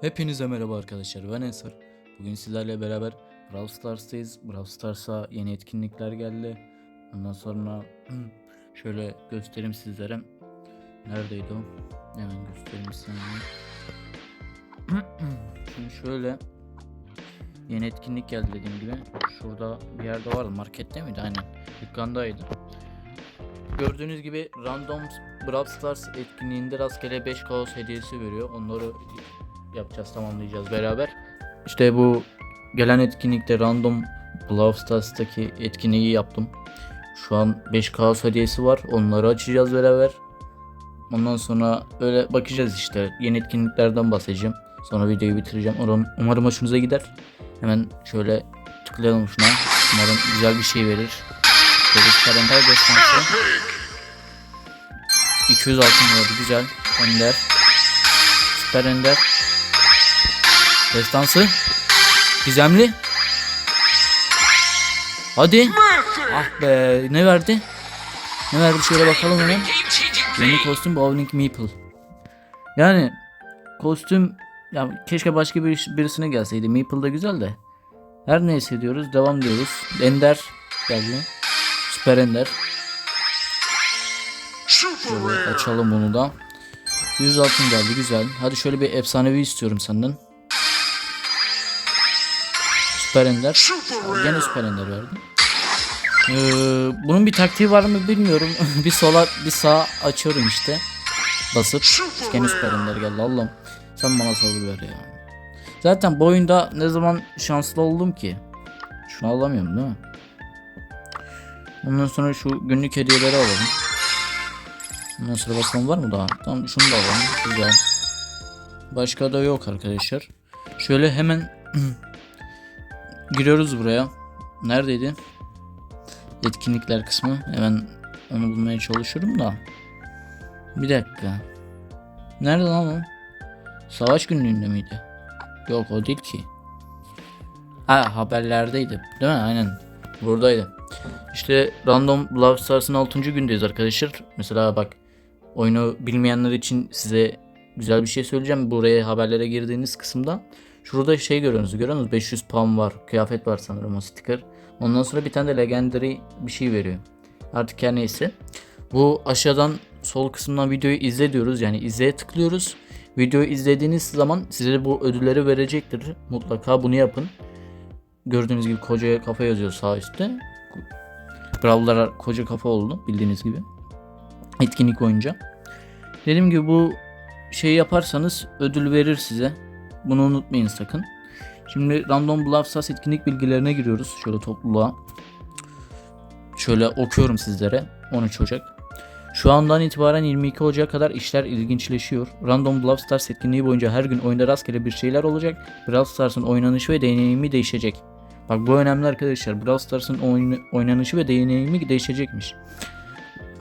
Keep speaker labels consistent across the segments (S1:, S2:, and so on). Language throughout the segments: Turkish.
S1: Hepinize merhaba arkadaşlar ben Ensar. Bugün sizlerle beraber Brawl Stars'tayız. Brawl Stars'a yeni etkinlikler geldi. Ondan sonra şöyle göstereyim sizlere. Neredeydi o? Hemen göstereyim saniye. Şimdi şöyle yeni etkinlik geldi dediğim gibi. Şurada bir yerde vardı. Markette miydi? Aynen. Dükkandaydı. Gördüğünüz gibi Random Brawl Stars etkinliğinde rastgele 5 kaos hediyesi veriyor. Onları yapacağız, tamamlayacağız beraber. İşte bu gelen etkinlikte Random Brawl Stars'taki etkinliği yaptım. Şu an 5 kaos hediyesi var. Onları açacağız beraber. Ondan sonra öyle bakacağız işte. Yeni etkinliklerden bahsedeceğim. Sonra videoyu bitireceğim. Umarım, umarım hoşunuza gider. Hemen şöyle tıklayalım şuna. Umarım güzel bir şey verir. Şöyle kalender destansı. 200 altın verdi güzel. Ender. Süper Ender. Destansı. Gizemli. Hadi. Ah be ne verdi? Ne verdi şöyle bakalım hemen. Yeni kostüm Bowling Meeple. Yani kostüm ya keşke başka bir birisine gelseydi. Meeple da güzel de. Her neyse diyoruz devam diyoruz. Ender geldi. Süper Ender. Şöyle açalım bunu da. 100 altın geldi güzel. Hadi şöyle bir efsanevi istiyorum senden. Süper Ender. Gene Süper Ender verdi. Ee, bunun bir taktiği var mı bilmiyorum. bir sola bir sağa açıyorum işte. Basıp gene Süper Ender geldi Allah'ım. Sen bana sabır ver ya. Zaten bu oyunda ne zaman şanslı oldum ki? Şunu alamıyorum değil mi? Ondan sonra şu günlük hediyeleri alalım. Ondan sonra bakalım var mı daha? Tamam şunu da alalım. Güzel. Başka da yok arkadaşlar. Şöyle hemen giriyoruz buraya. Neredeydi? Etkinlikler kısmı. Hemen onu bulmaya çalışıyorum da. Bir dakika. Nerede lan o? Savaş günlüğünde miydi? Yok o değil ki. Ha haberlerdeydi. Değil mi? Aynen. Buradaydı. İşte Random Brawl Stars'ın 6. gündeyiz arkadaşlar. Mesela bak oyunu bilmeyenler için size güzel bir şey söyleyeceğim. Buraya haberlere girdiğiniz kısımda şurada şey görüyorsunuz. Görüyor musunuz? 500 pound var. Kıyafet var sanırım o sticker. Ondan sonra bir tane de legendary bir şey veriyor. Artık her neyse. Bu aşağıdan sol kısımdan videoyu izle diyoruz. Yani izleye tıklıyoruz. Videoyu izlediğiniz zaman size bu ödülleri verecektir. Mutlaka bunu yapın. Gördüğünüz gibi koca kafa yazıyor sağ üstte. Brawl'lara koca kafa oldu bildiğiniz gibi. Etkinlik oyunca. Dediğim gibi bu şeyi yaparsanız ödül verir size. Bunu unutmayın sakın. Şimdi Random Stars etkinlik bilgilerine giriyoruz. Şöyle topluluğa. Şöyle okuyorum sizlere. 13 Ocak. Şu andan itibaren 22 Ocak'a kadar işler ilginçleşiyor. Random Brawl Stars etkinliği boyunca her gün oyunda rastgele bir şeyler olacak. Brawl Stars'ın oynanışı ve deneyimi değişecek. Bak bu önemli arkadaşlar. Brawl Stars'ın oyun- oynanışı ve deneyimi değişecekmiş.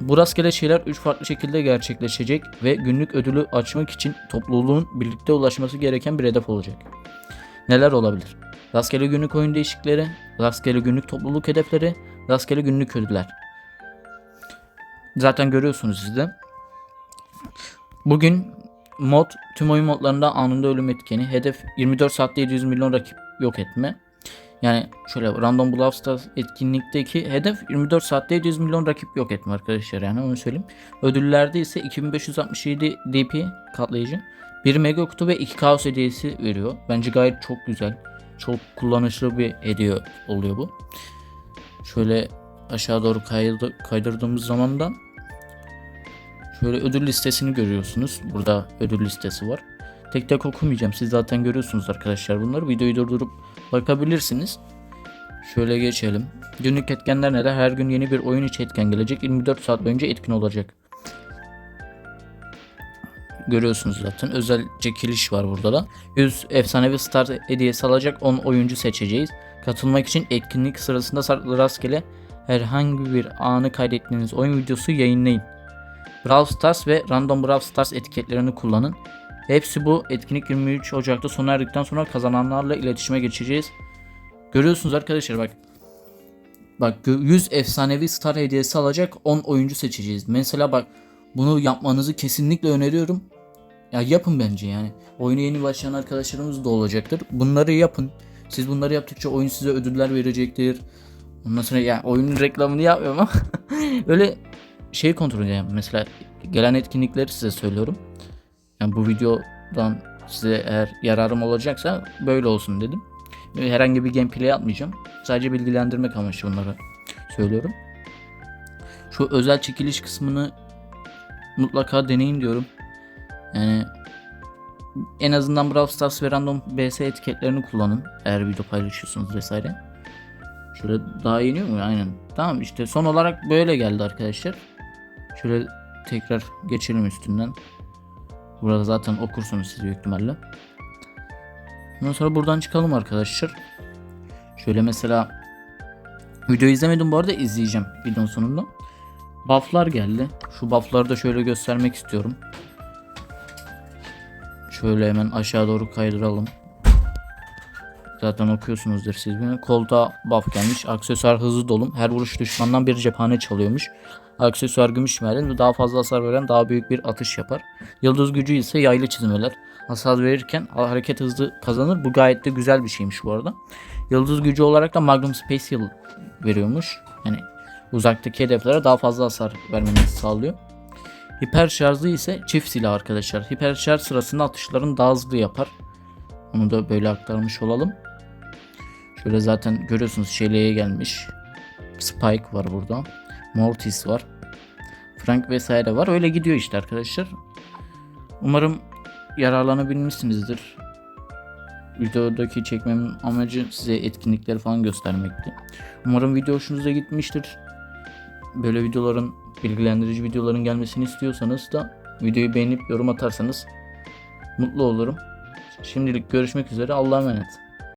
S1: Bu rastgele şeyler 3 farklı şekilde gerçekleşecek ve günlük ödülü açmak için topluluğun birlikte ulaşması gereken bir hedef olacak. Neler olabilir? Rastgele günlük oyun değişiklikleri, rastgele günlük topluluk hedefleri, rastgele günlük ödüller. Zaten görüyorsunuz siz de. Bugün mod tüm oyun modlarında anında ölüm etkeni. Hedef 24 saatte 700 milyon rakip yok etme. Yani şöyle Random Stars etkinlikteki hedef 24 saatte 700 milyon rakip yok etme arkadaşlar yani onu söyleyeyim. Ödüllerde ise 2567 DP katlayıcı, 1 mega kutu ve 2 kaos hediyesi veriyor. Bence gayet çok güzel. Çok kullanışlı bir hediye oluyor bu. Şöyle aşağı doğru kaydı, kaydırdığımız zaman da şöyle ödül listesini görüyorsunuz. Burada ödül listesi var. Tek tek okumayacağım. Siz zaten görüyorsunuz arkadaşlar bunları. Videoyu durdurup bakabilirsiniz. Şöyle geçelim. Günlük etkenler neler? Her gün yeni bir oyun içi etken gelecek. 24 saat boyunca etkin olacak. Görüyorsunuz zaten. Özel çekiliş var burada da. 100 efsanevi star hediyesi alacak 10 oyuncu seçeceğiz. Katılmak için etkinlik sırasında rastgele herhangi bir anı kaydettiğiniz oyun videosu yayınlayın. Brawl Stars ve Random Brawl Stars etiketlerini kullanın. Hepsi bu etkinlik 23 Ocak'ta sona erdikten sonra kazananlarla iletişime geçeceğiz. Görüyorsunuz arkadaşlar bak. Bak 100 efsanevi star hediyesi alacak 10 oyuncu seçeceğiz. Mesela bak bunu yapmanızı kesinlikle öneriyorum. ya yapın bence yani. Oyunu yeni başlayan arkadaşlarımız da olacaktır. Bunları yapın. Siz bunları yaptıkça oyun size ödüller verecektir. Ondan sonra ya oyunun reklamını yapmıyorum ama öyle şey kontrol edeceğim. Mesela gelen etkinlikleri size söylüyorum. Yani bu videodan size eğer yararım olacaksa böyle olsun dedim. Herhangi bir gameplay atmayacağım. Sadece bilgilendirmek amaçlı bunları söylüyorum. Şu özel çekiliş kısmını mutlaka deneyin diyorum. Yani en azından Brawl Stars ve Random BS etiketlerini kullanın. Eğer video paylaşıyorsunuz vesaire. Şöyle daha iniyor mu? Aynen. Tamam işte son olarak böyle geldi arkadaşlar. Şöyle tekrar geçelim üstünden. Burada zaten okursunuz siz büyük ihtimalle. Ondan sonra buradan çıkalım arkadaşlar. Şöyle mesela video izlemedim bu arada izleyeceğim videonun sonunda. Bufflar geldi. Şu buffları da şöyle göstermek istiyorum. Şöyle hemen aşağı doğru kaydıralım. Zaten okuyorsunuzdur siz bunu. Koltuğa buff gelmiş. Aksesuar hızlı dolum. Her vuruş düşmandan bir cephane çalıyormuş. Aksesuar gümüş merdiven daha fazla hasar veren daha büyük bir atış yapar. Yıldız gücü ise yaylı çizmeler. Hasar verirken hareket hızlı kazanır. Bu gayet de güzel bir şeymiş bu arada. Yıldız gücü olarak da Magnum Special veriyormuş. Yani uzaktaki hedeflere daha fazla hasar vermenizi sağlıyor. Hiper şarjlı ise çift silah arkadaşlar. Hiper şarj sırasında atışların daha hızlı yapar. Onu da böyle aktarmış olalım. Şöyle zaten görüyorsunuz şeleye gelmiş. Spike var burada. Mortis var. Frank vesaire var. Öyle gidiyor işte arkadaşlar. Umarım yararlanabilmişsinizdir. Videodaki çekmemin amacı size etkinlikleri falan göstermekti. Umarım video hoşunuza gitmiştir. Böyle videoların, bilgilendirici videoların gelmesini istiyorsanız da videoyu beğenip yorum atarsanız mutlu olurum. Şimdilik görüşmek üzere. Allah'a emanet.